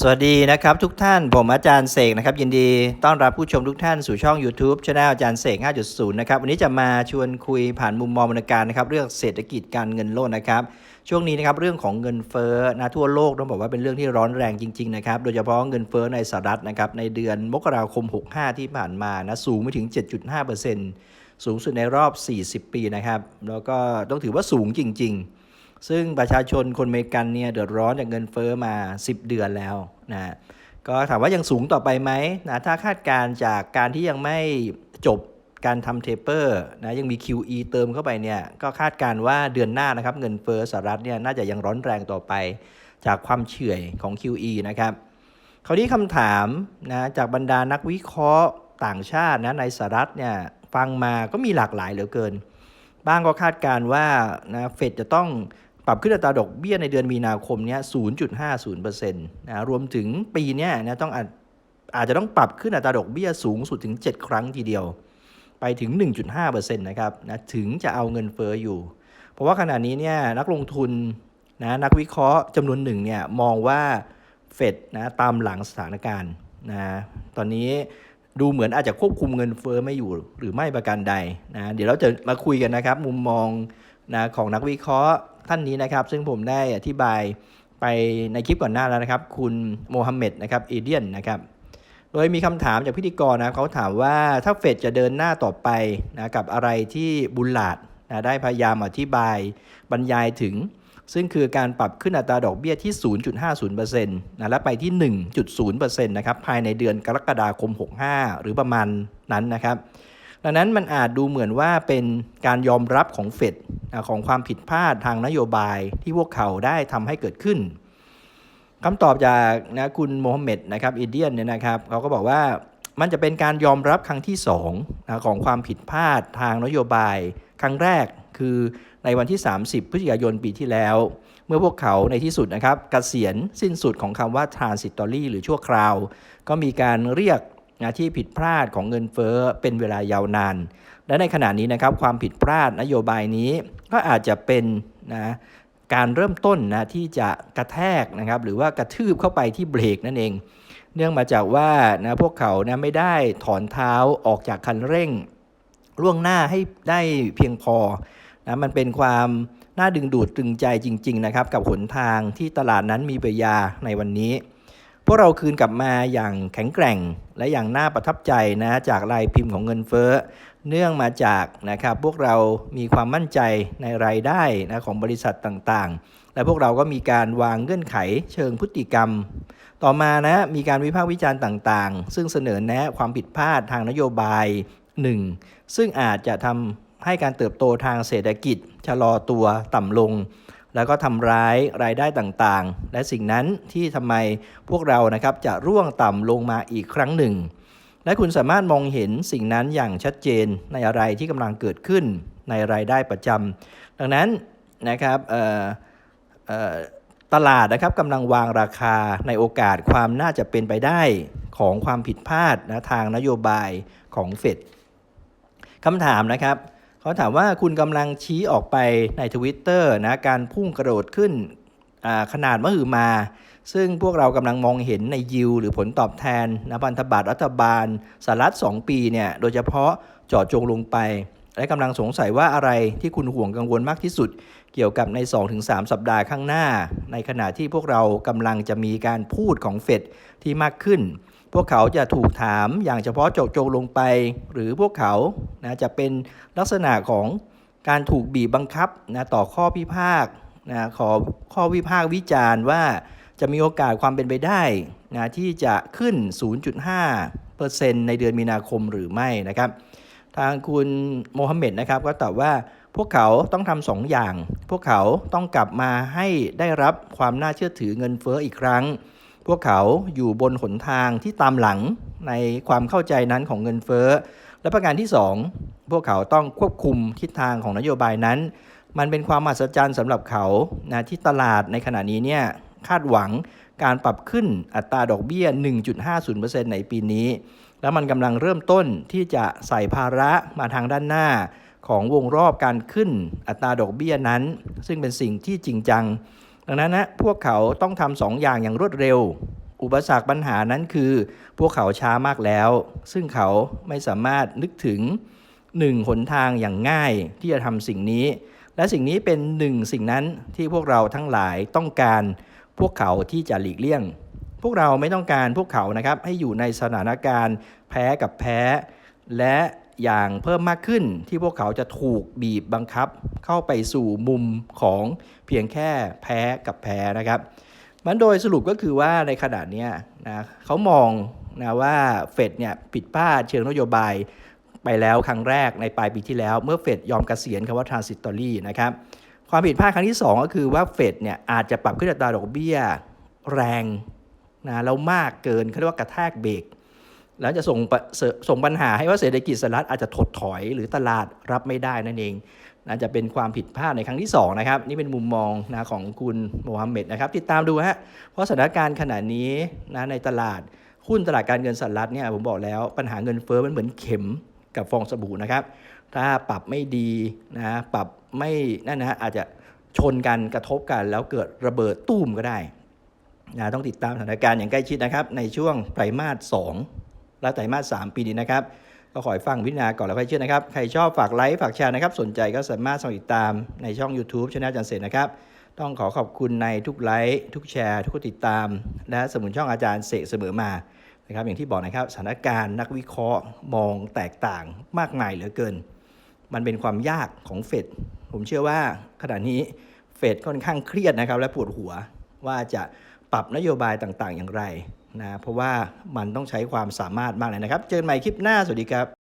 สวัสดีนะครับทุกท่านผมอาจารย์เสกนะครับยินดีต้อนรับผู้ชมทุกท่านสู่ช่อง YouTube Channel อาจารย์เสก 5.0 นะครับวันนี้จะมาชวนคุยผ่านมุมมองบรรณการนะครับเรื่องเศรษฐกิจการเงินโลกนะครับช่วงนี้นะครับเรื่องของเงินเฟ้อนะทั่วโลกต้องบอกว่าเป็นเรื่องที่ร้อนแรงจริงๆนะครับโดยเฉพาะเงินเฟ้อในสหรัฐนะครับในเดือนมกราคม 65 ที่ผ่านมานะสูงไปถึง 7.5%สูงสุดในรอบ 40 ปีนะครับแล้วก็ต้องถือว่าสูงจริง ๆ ซึ่งประชาชนคนอเมริกันเนี่ยเดือดร้อนจากเงินเฟอ้อมา 10 เดือนแล้วนะก็ถามว่ายังสูงต่อไปไหมนะถ้าคาดการจากการที่ยังไม่จบการทำเทปเปอร์นะยังมี QE เติมเข้าไปเนี่ยก็คาดการว่าเดือนหน้านะครับเงินเฟอ้อสหรัฐเนี่ยน่าจะยังร้อนแรงต่อไปจากความเฉื่อยของ QE นะครับคราวนี้คำถามนะจากบรรดานักวิเคราะห์ต่างชาตินะในสหรัฐเนี่ยฟังมาก็มีหลากหลายเหลือเกิน บ้างก็คาดการว่านะเฟดจะต้อง ปรับขึ้นอัตราดอกเบี้ยในเดือนมีนาคมเนี้ย 0.50%นะรวมถึงปีเนี้ยนะต้องอาจอาจจะต้องปรับขึ้นอัตราดอกเบี้ยสูงสุดถึง 7 ครั้งทีเดียว ไปถึง 1.5%นะครับนะถึงจะเอาเงินเฟอ้ออยู่ เพราะว่าขณะนี้เนี่ยนักลงทุนนะนักวิเคราะห์จำนวนหนึ่งเนี่ยมองว่าเฟดนะตามหลังสถานการณ์นะตอนนี้ดูเหมือนอาจจะควบคุมเงินเฟอ้อไม่อยู่หรือไม่ประการใดนะเดี๋ยวเราจะมาคุยกันนะครับ มุมมองนะของนักวิเคราะห์ ท่านนี้นะครับ ซึ่งผมได้อธิบายไปในคลิปก่อนหน้าแล้วนะครับ คุณโมฮัมเหม็ดนะครับเอเดียนนะครับโดยมีคำถามจากพิธีกรนะเขาถามว่าถ้าเฟดจะเดินหน้าต่อไปนะกับอะไรที่บุลลาดนะได้พยายามอธิบายบรรยายถึง ซึ่งคือการปรับขึ้นอัตราดอกเบี้ยที่ 0.50%นะและไปที่ 1.0%นะครับภายในเดือนกรกฎาคม 65 หรือประมาณนั้นนะครับ ดังนั้นมันอาจดูเหมือนว่าเป็นการยอมรับของเฟดของความผิดพลาดทางนโยบายที่พวกเขาได้ทำให้เกิดขึ้นคำตอบจากนะคุณโมฮัมเหม็ดนะครับอินเดียนเนี่ยนะครับเขาก็บอกว่ามันจะเป็นการยอมรับครั้งที่2นะของความผิดพลาดทางนโยบายครั้งแรกคือในวันที่ 30 พฤศจิกายนปีที่แล้ว เมื่อพวกเขาในที่สุดนะครับกเกษียณสิ้นสุดของคำว่า transitory หรือชั่วคราว ก็มีการเรียก นะที่ผิดพลาดของเงินเฟ้อเป็นเวลายาวนาน และในขณะนี้นะครับความผิดพลาดนโยบายนี้ก็อาจจะเป็นนะการเริ่มต้นนะที่จะกระแทกนะครับหรือว่ากระทืบเข้าไปที่เบรกนั่นเอง เนื่องมาจากว่านะพวกเขานะไม่ได้ถอนเท้าออกจากคันเร่งล่วงหน้าให้ได้เพียงพอนะมันเป็นความน่าดึงดูดตรึงใจจริง ๆ นะครับ กับหนทางที่ตลาดนั้นมีปยาในวันนี้ พวกเราคืนกลับมาอย่างแข็งแกร่งและอย่างน่าประทับใจนะจากลายพิมพ์ของเงินเฟ้อ เนื่องมาจากนะครับพวกเรามีความมั่นใจในรายได้นะของบริษัทต่างๆ และพวกเราก็มีการวางเงื่อนไขเชิงพฤติกรรม ต่อมานะมีการวิพากษ์วิจารณ์ต่างๆ ซึ่งเสนอแนะความผิดพลาดทางนโยบาย 1. ซึ่งอาจจะทำให้การเติบโตทางเศรษฐกิจชะลอตัวต่ำลง แล้วก็ทำร้ายรายได้ต่างๆ และสิ่งนั้นที่ทำไมพวกเรานะครับจะร่วงต่ำลงมาอีกครั้งหนึ่ง และคุณสามารถมองเห็นสิ่งนั้นอย่างชัดเจนในอะไรที่กำลังเกิดขึ้นในรายได้ประจำดังนั้นนะครับตลาดนะครับกำลังวางราคาในโอกาสความน่าจะเป็นไปได้ของความผิดพลาดนะทางนโยบายของเฟดคำถามนะครับ เขาถามว่าคุณกำลังชี้ออกไปในทวิตเตอร์นะการพุ่งกระโดดขึ้นขนาดมหึมา ซึ่งพวกเรากำลังมองเห็นในยิวหรือผลตอบแทนนะพันธบัตรรัฐบาลสหรัฐ 2 ปีเนี่ยโดยเฉพาะเจาะจงลงไป และกำลังสงสัยว่าอะไรที่คุณห่วงกังวลมากที่สุด เกี่ยวกับใน 2-3 สัปดาห์ข้างหน้า ในขณะที่พวกเรากำลังจะมีการพูดของเฟดที่มากขึ้น พวกเขาจะถูกถามอย่างเฉพาะเจาะจงลงไป หรือพวกเขานะจะเป็นลักษณะของการถูกบีบบังคับนะต่อข้อพิพากษนะขอข้อวิพากษ์วิจารณ์ว่าจะมีโอกาสความเป็นไปได้นะที่จะขึ้น 0.5%ในเดือนมีนาคมหรือไม่นะครับ ทางคุณโมฮัมเหม็ดนะครับก็ตอบว่าพวกเขาต้องทำสองอย่าง พวกเขาต้องกลับมาให้ได้รับความน่าเชื่อถือเงินเฟ้ออีกครั้ง พวกเขาอยู่บนหนทางที่ตามหลังในความเข้าใจนั้นของเงินเฟ้อ และประการที่ 2 พวกเขาต้องควบคุมทิศทางของนโยบายนั้น มันเป็นความมหัศจรรย์สำหรับเขานะที่ตลาดในขณะนี้เนี่ยคาดหวังการปรับขึ้นอัตราดอกเบี้ย 1.50%ในปีนี้ แล้วมันกำลังเริ่มต้นที่จะใส่ภาระมาทางด้านหน้าของวงรอบการขึ้นอัตราดอกเบี้ยนั้น ซึ่งเป็นสิ่งที่จริงจัง ดังนั้นนะพวกเขาต้องทำสองอย่างอย่างรวดเร็ว อุปสรรคปัญหานั้นคือ พวกเขาช้ามากแล้ว ซึ่งเขาไม่สามารถนึกถึงหนึ่งหนทางอย่างง่ายที่จะทำสิ่งนี้ และสิ่งนี้เป็นหนึ่งสิ่งนั้นที่พวกเราทั้งหลายต้องการพวกเขาที่จะหลีกเลี่ยง พวกเราไม่ต้องการพวกเขานะครับให้อยู่ในสถานการณ์แพ้กับแพ้ และ อย่างเพิ่มมากขึ้นที่พวกเขาจะถูกบีบบังคับ เข้าไปสู่มุมของเพียงแค่แพ้กับแพ้นะครับมันโดยสรุปก็คือว่าในขณะนี้นะเขามองนะว่าเฟดเนี่ยผิดพลาดเชิงนโยบายไปแล้วครั้งแรกในปลายปีที่แล้ว เมื่อเฟดยอมเกษียณคำว่า transitory นะครับ ความผิดพลาดครั้งที่ 2 ก็คือว่าเฟดเนี่ยอาจจะปรับขึ้นอัตราดอกเบี้ยแรงนะแล้วมากเกินเขาเรียกว่ากระแทกเบรก แล้วจะส่งปะเสส่งปัญหาให้ว่าเศรษฐกิจสหรัฐอาจจะถดถอยหรือตลาดรับไม่ได้นั่นเองน่าจะเป็นความผิดพลาดในครั้งที่2นะครับนี่เป็นมุมมองนะของคุณโมฮัมเหม็ดนะครับติดตามดูฮะเพราะสถานการณ์ขณะนี้นะในตลาดหุ้นตลาดการเงินสหรัฐเนี่ยผมบอกแล้วปัญหาเงินเฟ้อมันเหมือนเข็มกับฟองสบู่นะครับ ถ้าปรับไม่ดีนะปรับไม่นั่นนะฮะอาจจะชนกันกระทบกันแล้วเกิดระเบิดตุ้มก็ได้นะต้องติดตามสถานการณ์อย่างใกล้ชิดนะครับในช่วงไตรมาส2 และไตรมาส 3 ปีนี้นะครับ ก็ขอให้ฟังพิจารณาก่อนแล้วค่อยเชื่อนะครับ ใครชอบฝากไลค์ฝากแชร์นะครับ สนใจก็สามารถสมัครติดตามในช่อง YouTube ช anel อาจารย์เสร็จนะครับ ต้องขอขอบคุณในทุกไลค์ทุกแชร์ ทุกติดตาม และสมุนช่องอาจารย์เสกเสมอมานะครับ อย่างที่บอกนะครับสถานการณ์นักวิเคราะห์มองแตกต่างมากมายเหลือเกิน มันเป็นความยากของเฟดผมเชื่อว่าขณะนี้เฟดค่อนข้างเครียดนะครับ และปวดหัวว่าจะปรับนโยบายต่างๆ อย่างไร นะเพราะว่ามันต้องใช้ความสามารถมากเลยนะครับ เจอกันใหม่คลิปหน้าสวัสดีครับ